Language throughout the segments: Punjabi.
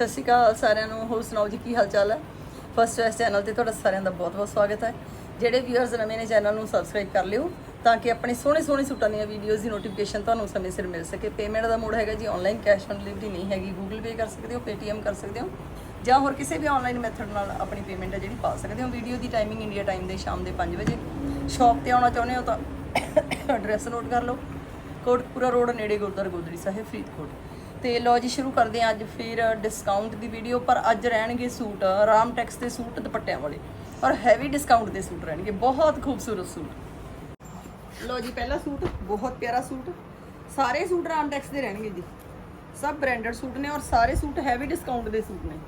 ਸਤਿ ਸ਼੍ਰੀ ਅਕਾਲ ਸਾਰਿਆਂ ਨੂੰ, ਹੋਰ ਸੁਣਾਓ ਜੀ, ਕੀ ਹਾਲ ਚਾਲ ਹੈ? ਫਸਟ ਵੈਸ ਚੈਨਲ ਤੇ ਤੁਹਾਡਾ ਸਾਰਿਆਂ ਦਾ ਬਹੁਤ-ਬਹੁਤ ਸਵਾਗਤ ਹੈ। ਜਿਹੜੇ ਵਿਊਅਰਸ ਨਵੇਂ ਨੇ ਚੈਨਲ ਨੂੰ ਸਬਸਕ੍ਰਾਈਬ ਕਰ ਲਿਓ, ਤਾਂ ਕਿ ਆਪਣੇ ਸੋਹਣੇ ਸੋਹਣੇ ਸੂਟਾਂ ਦੀਆਂ ਵੀਡੀਓਜ਼ ਦੀ ਨੋਟੀਫਿਕੇਸ਼ਨ ਤੁਹਾਨੂੰ ਸਮੇਂ ਸਿਰ ਮਿਲ ਸਕੇ। ਪੇਮੈਂਟ ਦਾ ਮੋਡ ਹੈਗਾ ਜੀ ਆਨਲਾਈਨ ਕੈਸ਼ ਔਨ ਡਿਲੀਵਰੀ ਨਹੀਂ ਹੈਗੀ। ਗੂਗਲ ਪੇ ਕਰ ਸਕਦੇ ਹੋ ਪੇਟੀਐਮ ਕਰ ਸਕਦੇ ਹੋ, ਜਾਂ ਹੋਰ ਕਿਸੇ ਵੀ ਆਨਲਾਈਨ ਮੈਥਡ ਨਾਲ ਆਪਣੀ ਪੇਮੈਂਟ ਹੈ ਜਿਹੜੀ ਪਾ ਸਕਦੇ ਹੋ। ਵੀਡੀਓ ਦੀ ਟਾਈਮਿੰਗ ਇੰਡੀਆ ਟਾਈਮ ਦੇ ਸ਼ਾਮ ਦੇ 5 ਵਜੇ। ਸ਼ਾਪ ਤੇ ਆਉਣਾ ਚਾਹੁੰਦੇ ਹੋ ਤਾਂ ਐਡਰੈਸ ਨੋਟ ਕਰ ਲਓ। ਕੋਟਪੁਰਾ ਰੋਡ ਨੇੜੇ ਗੁਰਦੁਆਰਾ ਗੋਦਰੀ ਸਾਹਿਬ ਫਰੀਦਕੋਟ ਤੇ ਲੋ ਜੀ, ਸ਼ੁਰੂ ਕਰਦੇ ਹਾਂ ਅੱਜ ਫਿਰ ਡਿਸਕਾਊਂਟ ਦੀ ਵੀਡੀਓ ਪਰ ਅੱਜ ਰਹਿਣਗੇ ਸੂਟ ਰਾਮ ਟੈਕਸ ਦੇ ਸੂਟ ਦੁਪੱਟਿਆਂ ਵਾਲੇ। ਔਰ ਹੈਵੀ ਡਿਸਕਾਊਂਟ ਦੇ ਸੂਟ ਰਹਿਣਗੇ, ਬਹੁਤ ਖੂਬਸੂਰਤ ਸੂਟ। ਲੋ ਜੀ, ਪਹਿਲਾ ਸੂਟ, ਬਹੁਤ ਪਿਆਰਾ ਸੂਟ। ਸਾਰੇ ਸੂਟ ਰਾਮ ਟੈਕਸ ਦੇ ਰਹਿਣਗੇ ਜੀ। ਸਭ ਬ੍ਰਾਂਡਡ ਸੂਟ ਨੇ ਔਰ ਸਾਰੇ ਸੂਟ ਹੈਵੀ ਡਿਸਕਾਊਂਟ ਦੇ ਸੂਟ ਨੇ।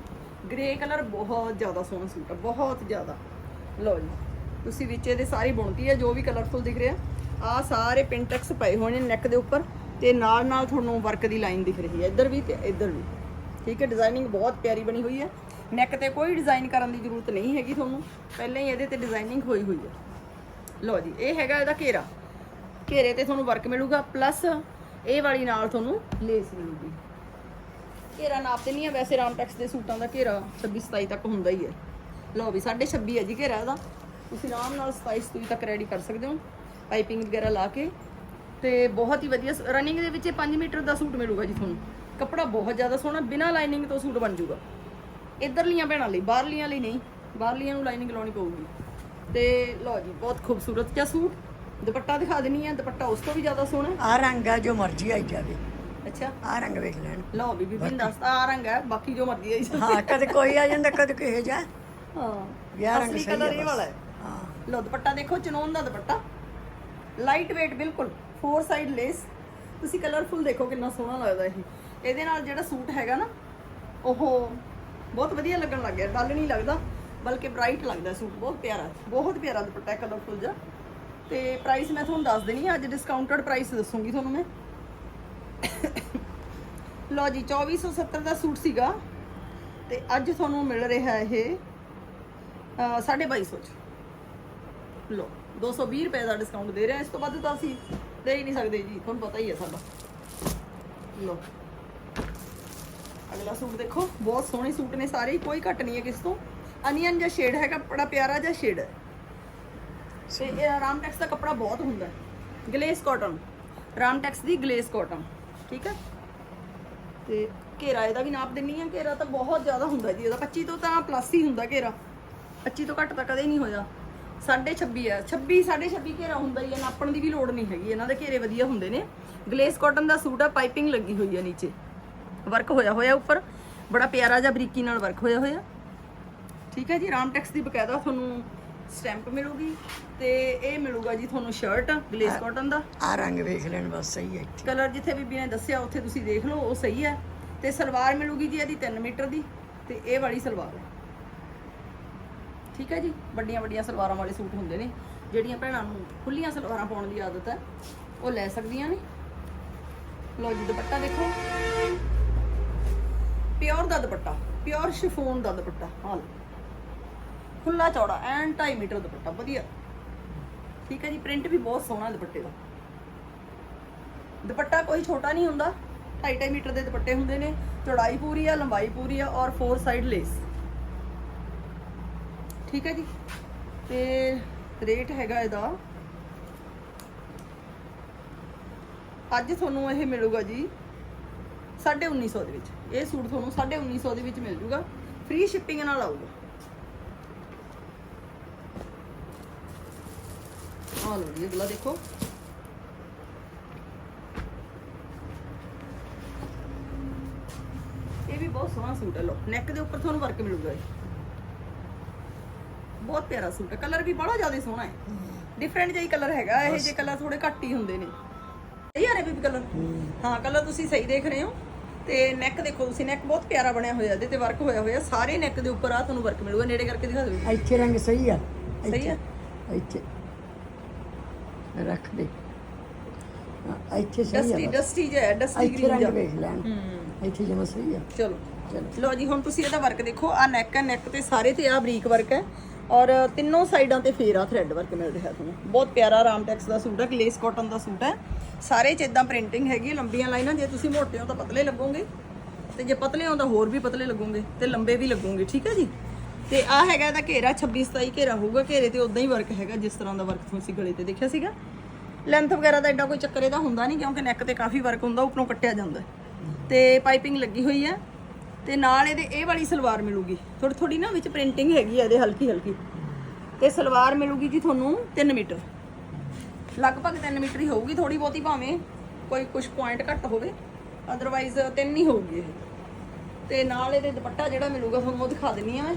ਗ੍ਰੇ ਕਲਰ ਬਹੁਤ ਜ਼ਿਆਦਾ ਸੋਹਣਾ ਸੂਟ ਹੈ, ਬਹੁਤ ਜ਼ਿਆਦਾ। ਲੋ ਜੀ, ਤੁਸੀਂ ਵਿੱਚ ਇਹਦੇ ਸਾਰੀ ਬੁਣਤੀ ਹੈ, ਜੋ ਵੀ ਕਲਰਫੁਲ ਦਿਖ ਰਿਹਾ। ਆ ਸਾਰੇ ਪਿੰਟੈਕਸ ਪਏ ਹੋਏ ਨੇ ਨੈਕ ਦੇ ਉੱਪਰ। ਤੇ ਨਾਲ ਨਾਲ ਤੁਹਾਨੂੰ ਵਰਕ ਦੀ ਲਾਈਨ ਦਿਖ ਰਹੀ ਹੈ। ਇੱਧਰ ਵੀ ਤੇ ਇੱਧਰ ਵੀ। ਠੀਕ ਹੈ ਡਿਜ਼ਾਈਨਿੰਗ ਬਹੁਤ ਪਿਆਰੀ ਬਣੀ ਹੋਈ ਹੈ। ਨੈਕ ਤੇ ਕੋਈ ਡਿਜ਼ਾਈਨ ਕਰਨ ਦੀ ਜ਼ਰੂਰਤ ਨਹੀਂ ਹੈਗੀ ਤੁਹਾਨੂੰ। ਪਹਿਲਾਂ ਹੀ ਇਹਦੇ ਤੇ ਡਿਜ਼ਾਈਨਿੰਗ ਹੋਈ ਹੋਈ ਹੈ। ਲਓ ਜੀ, ਇਹ ਹੈਗਾ ਇਹਦਾ ਘੇਰਾ। ਘੇਰੇ ਤੇ ਤੁਹਾਨੂੰ ਵਰਕ ਮਿਲੂਗਾ ਪਲੱਸ ਇਹ ਵਾਲੀ ਨਾਲ ਤੁਹਾਨੂੰ ਲੇਸ ਮਿਲੂਗੀ। ਘੇਰਾ ਨਾਪ ਤੇ ਨਹੀਂ ਹੈ, ਵੈਸੇ ਰਾਮਟੈਕਸ ਦੇ ਸੂਟਾਂ ਦਾ ਘੇਰਾ 26 27 ਤੱਕ ਹੁੰਦਾ ਹੀ ਹੈ। ਲਓ ਵੀ 26.5 ਹੈ ਜੀ ਘੇਰਾ ਇਹਦਾ। ਤੁਸੀਂ ਆਰਾਮ ਨਾਲ 27 ਸਤੂਈ ਤੱਕ ਰੈਡੀ ਕਰ ਸਕਦੇ ਹੋ। ਪਾਈਪਿੰਗ ਵਗੈਰਾ ਲਾ ਕੇ ਤੇ ਬਹੁਤ ਹੀ ਵਧੀਆ ਰਨਿੰਗ ਦੇ ਵਿੱਚ ਇਹ 5 ਮੀਟਰ ਦਾ ਸੂਟ ਮਿਲੂਗਾ ਜੀ ਤੁਹਾਨੂੰ। ਕੱਪੜਾ ਬਹੁਤ ਜ਼ਿਆਦਾ ਸੋਹਣਾ ਬਿਨਾਂ ਲਾਈਨਿੰਗ ਤੋਂ ਸੂਟ ਬਣ ਜਾਊਗਾ। ਇਧਰਲੀਆਂ ਭੈਣਾਂ ਲਈ ਬਾਹਰਲੀਆਂ ਲਈ ਨਹੀਂ ਬਾਹਰਲੀਆਂ ਨੂੰ ਲਾਈਨਿੰਗ ਲਾਉਣੀ ਪਊਗੀ। ਤੇ ਲਓ ਜੀ ਬਹੁਤ ਖੂਬਸੂਰਤ ਜਿਹਾ ਸੂਟ। ਦੁਪੱਟਾ ਦਿਖਾ ਦਿੰਨੀ ਆ ਦੁਪੱਟਾ ਉਸ ਤੋਂ ਵੀ ਜ਼ਿਆਦਾ ਸੋਹਣਾ ਆ ਰੰਗ ਆ ਜੋ ਮਰਜ਼ੀ ਆਈ ਜਾਵੇ। ਅੱਛਾ। ਆ ਰੰਗ ਵੇਖ ਲੈਣ। ਲਓ ਬੀਬੀ ਨੇ ਦੱਸਤਾ ਆ ਰੰਗ ਹੈ ਬਾਕੀ ਜੋ ਮਰਜ਼ੀ ਆਈ ਹਾਂ ਕਦੇ ਕੋਈ ਆ ਜਾਂਦਾ ਕਦੇ ਕਿਸੇ ਜਾ। ਹਾਂ ਵਿਆਹ ਰੰਗ ਸਹੀ ਕਲਰ ਹੈ ਇਹ ਬਸ। ਵਾਲਾ ਹੈ। ਹਾਂ। ਲਓ ਦੁਪੱਟਾ ਦੇਖੋ ਚਨੋਨ ਦਾ ਦੁਪੱਟਾ। ਲਾਈਟ weight ਬਿਲਕੁਲ। Four side lace. ਤੁਸੀਂ ਕਲਰਫੁਲ ਦੇਖੋ ਕਿੰਨਾ ਸੋਹਣਾ ਲੱਗਦਾ ਇਹ। ਇਹਦੇ ਨਾਲ ਜਿਹੜਾ ਸੂਟ ਹੈਗਾ ਨਾ, ਉਹ ਬਹੁਤ ਵਧੀਆ ਲੱਗਣ ਲੱਗ ਗਿਆ। ਡਲ ਨਹੀਂ ਲੱਗਦਾ, ਬਲਕਿ ਬ੍ਰਾਈਟ ਲੱਗਦਾ ਸੂਟ, ਬਹੁਤ ਪਿਆਰਾ ਬਹੁਤ ਪਿਆਰਾ ਦੁਪੱਟਾ, ਕਲਰਫੁਲ ਜਿਹਾ। ਤੇ ਪ੍ਰਾਈਸ ਮੈਂ ਤੁਹਾਨੂੰ ਦੱਸ ਦੇਣੀ ਹੈ ਅੱਜ ਡਿਸਕਾਊਂਟਡ ਪ੍ਰਾਈਸ ਦੱਸੂਗੀ ਤੁਹਾਨੂੰ ਮੈਂ। ਲਓ ਜੀ 2470 ਦਾ ਸੂਟ ਸੀਗਾ। ਤੇ ਅੱਜ ਤੁਹਾਨੂੰ ਮਿਲ ਰਿਹਾ ਇਹ, ਅਹ, ਸਾਢੇ 2200 ਚ। ਲੋ 220 ਰੁਪਏ ਦਾ ਡਿਸਕਾਊਂਟ ਦੇ ਰਹੇ। ਹਾਂ ਇਸ ਤੋਂ ਵੱਧ ਤਾਂ ਅਸੀਂ ਦੇ ਹੀ ਨਹੀਂ ਸਕਦੇ ਜੀ ਤੁਹਾਨੂੰ ਪਤਾ ਹੀ ਹੈ ਸਾਡਾ ਲੋ ਅਗਲਾ ਸੂਟ ਦੇਖੋ ਬਹੁਤ ਸੋਹਣੇ ਸੂਟ ਨੇ ਸਾਰੇ ਹੀ, ਕੋਈ ਘੱਟ ਨਹੀਂ ਹੈ ਕਿਸ ਤੋਂ। ਅਨੀਅਨ ਜਿਹਾ ਸ਼ੇਡ ਹੈਗਾ ਬੜਾ ਪਿਆਰਾ ਜਿਹਾ ਸ਼ੇਡ ਹੈ। ਤੇ ਇਹ ਰਾਮਟੈਕਸ ਦਾ ਕੱਪੜਾ ਬਹੁਤ ਹੁੰਦਾ ਹੈ। ਗਲੇਸ ਕਾਟਨ ਰਾਮਟੈਕਸ ਦੀ ਗਲੇਸ ਕਾਟਨ ਠੀਕ ਹੈ? ਤੇ ਘੇਰਾ ਇਹਦਾ ਵੀ ਨਾਪ ਦਿੰਨੀ ਆ ਘੇਰਾ ਤਾਂ ਬਹੁਤ ਜ਼ਿਆਦਾ ਹੁੰਦਾ ਜੀ। ਇਹਦਾ 25 ਤੋਂ ਤਾਂ ਪਲੱਸ ਹੀ ਹੁੰਦਾ ਘੇਰਾ। 25 ਤੋਂ ਘੱਟ ਤਾਂ ਕਦੇ ਨਹੀਂ ਹੋਇਆ। 26 ਹੈ 26 26 ਘੇਰਾ ਹੁੰਦਾ ਹੀ ਨਾਪਣ ਦੀ ਵੀ ਲੋੜ ਨਹੀਂ ਹੈਗੀ। ਇਹਨਾਂ ਦੇ ਘੇਰੇ ਵਧੀਆ ਹੁੰਦੇ ਨੇ। ਗਲੇਸ ਕਾਟਨ ਦਾ ਸੂਟ ਹੈ ਪਾਈਪਿੰਗ ਲੱਗੀ ਹੋਈ ਹੈ ਨੀਚੇ। ਵਰਕ ਹੋਇਆ ਹੋਇਆ ਉੱਪਰ। ਬੜਾ ਪਿਆਰਾ ਜਿਹਾ ਬਰੀਕੀ ਨਾਲ ਵਰਕ ਹੋਇਆ ਹੋਇਆ। ਠੀਕ ਹੈ ਜੀ ਰਾਮਟੈਕਸ ਦੀ ਬਕਾਇਦਾ ਤੁਹਾਨੂੰ ਸਟੈਂਪ ਮਿਲੂਗੀ ਤੇ ਇਹ ਮਿਲੂਗਾ ਜੀ ਤੁਹਾਨੂੰ ਸ਼ਰਟ ਗਲੇਸ ਕਾਟਨ ਦਾ। ਆ ਰੰਗ ਵੇਖ ਲੈਣ ਬਸ ਸਹੀ ਹੈ ਕਲਰ ਜਿੱਥੇ ਬੀਬੀ ਨੇ ਦੱਸਿਆ ਉੱਥੇ ਤੁਸੀਂ ਦੇਖ ਲਓ ਉਹ ਸਹੀ ਹੈ ਤੇ ਸਲਵਾਰ ਮਿਲੂਗੀ ਜੀ ਇਹਦੀ 3 ਮੀਟਰ ਦੀ। ਤੇ ਇਹ ਵਾਲੀ ਸਲਵਾਰ ਹੈ ਠੀਕ ਹੈ ਜੀ? ਵੱਡੀਆਂ ਵੱਡੀਆਂ ਸਲਵਾਰਾਂ ਵਾਲੇ ਸੂਟ ਹੁੰਦੇ ਨੇ। ਜਿਹੜੀਆਂ ਭੈਣਾਂ ਨੂੰ ਖੁੱਲੀਆਂ ਸਲਵਾਰਾਂ ਪਾਉਣ ਦੀ ਆਦਤ ਹੈ, ਉਹ ਲੈ ਸਕਦੀਆਂ ਨੇ। ਲਓ ਜੀ, ਦੁਪੱਟਾ ਦੇਖੋ। ਪਿਓਰ ਦਾ ਦੁਪੱਟਾ ਪਿਓਰ ਸ਼ਿਫੋਨ ਦਾ ਦੁਪੱਟਾ, ਹਾਂ। ਲਓ ਖੁੱਲਾ ਚੌੜਾ, ਐਨ 2.5 ਮੀਟਰ ਦੁਪੱਟਾ, ਵਧੀਆ। ਠੀਕ ਹੈ ਜੀ ਪ੍ਰਿੰਟ ਵੀ ਬਹੁਤ ਸੋਹਣਾ ਦੁਪੱਟੇ ਦਾ। ਦੁਪੱਟਾ ਕੋਈ ਛੋਟਾ ਨਹੀਂ ਹੁੰਦਾ। 2.5 ਮੀਟਰ ਦੇ ਦੁਪੱਟੇ ਹੁੰਦੇ ਨੇ। ਚੌੜਾਈ ਪੂਰੀ ਆ, ਲੰਬਾਈ ਪੂਰੀ ਆ ਔਰ ਫੋਰ ਸਾਈਡ ਲੇਸ ਠੀਕ ਹੈ ਜੀ। ਤੇ ਰੇਟ ਹੈਗਾ ਇਹਦਾ। ਅੱਜ ਤੁਹਾਨੂੰ ਇਹ ਮਿਲੂਗਾ ਜੀ 1950 ਦੇ ਵਿੱਚ। ਇਹ ਸੂਟ ਤੁਹਾਨੂੰ 1950 ਦੇ ਵਿੱਚ ਮਿਲ ਜੂਗਾ। ਫ੍ਰੀ ਸ਼ਿਪਿੰਗ ਨਾਲ ਆਊਗਾ। ਆ ਲਓ ਜੀ, ਅਗਲਾ ਦੇਖੋ। ਇਹ ਵੀ ਬਹੁਤ ਸੋਹਣਾ ਸੂਟ ਹੈ ਲੋ ਨੈਕ ਦੇ ਉੱਪਰ ਤੁਹਾਨੂੰ ਵਰਕ ਮਿਲੂਗਾ ਜੀ ਬਹੁਤ ਪਿਆਰਾ ਸੂਟ ਹੈ। ਕਲਰ ਵੀ ਬੜਾ ਜ਼ਿਆਦਾ ਸੋਹਣਾ ਹੈ। ਡਿਫਰੈਂਟ ਜਿਹਾ ਕਲਰ ਹੈਗਾ ਇਹ ਜੇ ਕਲਰ ਥੋੜੇ ਘੱਟ ਹੀ ਹੁੰਦੇ ਨੇ। ਸਹੀ ਆ ਰਿਹਾ ਬੀਬੀ ਕਲਰ? ਹਾਂ। ਕਲਰ ਤੁਸੀਂ ਸਹੀ ਦੇਖ ਰਹੇ ਹੋ। ਤੇ ਨੈਕ ਦੇਖੋ ਤੁਸੀਂ ਨੈਕ ਬਹੁਤ ਪਿਆਰਾ ਬਣਿਆ ਹੋਇਆ ਇਹਦੇ ਤੇ ਵਰਕ ਹੋਇਆ ਹੋਇਆ। ਸਾਰੇ ਨੈਕ ਦੇ ਉੱਪਰ ਆ ਤੁਹਾਨੂੰ ਵਰਕ ਮਿਲੂਗਾ। ਨੇੜੇ ਕਰਕੇ ਦਿਖਾ ਦਿਓ। ਇੱਥੇ ਰੰਗ ਸਹੀ ਆ। ਸਹੀ ਆ? ਇੱਥੇ ਰੱਖ ਦੇ। ਇੱਥੇ ਸਹੀ ਡਸਟੀ ਆ ਬਸ। ਡਸਟੀ ਜਿਹਾ ਡਸਟੀ ਗ੍ਰੀਨ ਰੰਗ ਜਿਹਾ। ਵੇਖ ਲੈਣ। ਇੱਥੇ ਜਮਾ ਸਹੀ ਆ। ਚਲੋ। ਚਲੋ। ਲੋ ਜੀ ਹੁਣ ਤੁਸੀਂ ਇਹਦਾ ਵਰਕ ਦੇਖੋ। ਆ ਨੈਕ ਹੈ ਨੈਕ ਤੇ ਸਾਰੇ ਤੇ ਆ ਬਰੀਕ ਵਰਕ ਹੈ। ਔਰ ਤਿੰਨੋਂ ਸਾਈਡਾਂ ਤੇ ਫੇਰਾ ਥ੍ਰੈਡ ਵਰਕ ਮਿਲ ਰਿਹਾ ਤੁਹਾਨੂੰ। ਬਹੁਤ ਪਿਆਰਾ ਰਾਮਟੈਕਸ ਦਾ ਸੂਟ ਹੈ ਗਲੇਸ ਕਾਟਨ ਦਾ ਸੂਟ ਹੈ। ਸਾਰੇ ਚ ਇਦਾਂ ਪ੍ਰਿੰਟਿੰਗ ਹੈਗੀ ਹੈ, ਲੰਬੀਆਂ ਲਾਈਨਾਂ ਜੇ ਤੁਸੀਂ ਮੋਟੇ ਹੋ ਤਾਂ ਪਤਲੇ ਲੱਗੋਗੇ। ਤੇ ਜੇ ਪਤਲੇ ਹੋ ਤਾਂ ਹੋਰ ਵੀ ਪਤਲੇ ਲੱਗੂਗੇ ਤੇ ਲੰਬੇ ਵੀ ਲੱਗੂਗੇ ਠੀਕ ਹੈ ਜੀ? ਤੇ ਆ ਹੈਗਾ ਇਹਦਾ ਘੇਰਾ 26 27 ਘੇਰਾ ਹੋਊਗਾ। ਘੇਰੇ ਤੇ ਉਦਾਂ ਹੀ ਵਰਕ ਹੈਗਾ ਜਿਸ ਤਰ੍ਹਾਂ ਦਾ ਵਰਕ ਤੁਸੀਂ ਗਲੇ ਤੇ ਦੇਖਿਆ ਸੀਗਾ। ਲੈਂਥ ਵਗੈਰਾ ਦਾ ਐਡਾ ਕੋਈ ਚੱਕਰ ਇਹਦਾ ਹੁੰਦਾ ਨਹੀਂ ਕਿਉਂਕਿ ਨੈਕ ਤੇ ਕਾਫੀ ਵਰਕ ਹੁੰਦਾ ਉੱਪਰੋਂ ਕੱਟਿਆ ਜਾਂਦਾ। ਹੈ। ਤੇ ਪਾਈਪਿੰਗ ਲੱਗੀ ਹੋਈ ਹੈ। ਤੇ ਨਾਲ ਇਹਦੇ ਇਹ ਵਾਲੀ ਸਲਵਾਰ ਮਿਲੂਗੀ। ਥੋੜੀ ਥੋੜੀ ਨਾ ਵਿੱਚ ਪ੍ਰਿੰਟਿੰਗ ਹੈਗੀ ਆ ਇਹਦੇ ਹਲਕੀ ਹਲਕੀ। ਤੇ ਸਲਵਾਰ ਮਿਲੂਗੀ ਜੀ ਤੁਹਾਨੂੰ 3 ਮੀਟਰ। ਲਗਭਗ 3 ਮੀਟਰ ਹੀ ਹੋਊਗੀ ਥੋੜੀ ਬਹੁਤੀ ਭਾਵੇਂ ਕੋਈ ਕੁਝ ਪੁਆਇੰਟ ਘੱਟ ਹੋਵੇ। ਅਦਰਵਾਈਜ਼ 3 ਹੀ ਹੋਊਗੀ ਇਹ। ਤੇ ਨਾਲ ਇਹਦੇ ਦੁਪੱਟਾ ਜਿਹੜਾ ਮਿਲੂਗਾ, ਤੁਹਾਨੂੰ ਉਹ ਦਿਖਾ ਦਿੰਨੀ ਆ ਮੈਂ।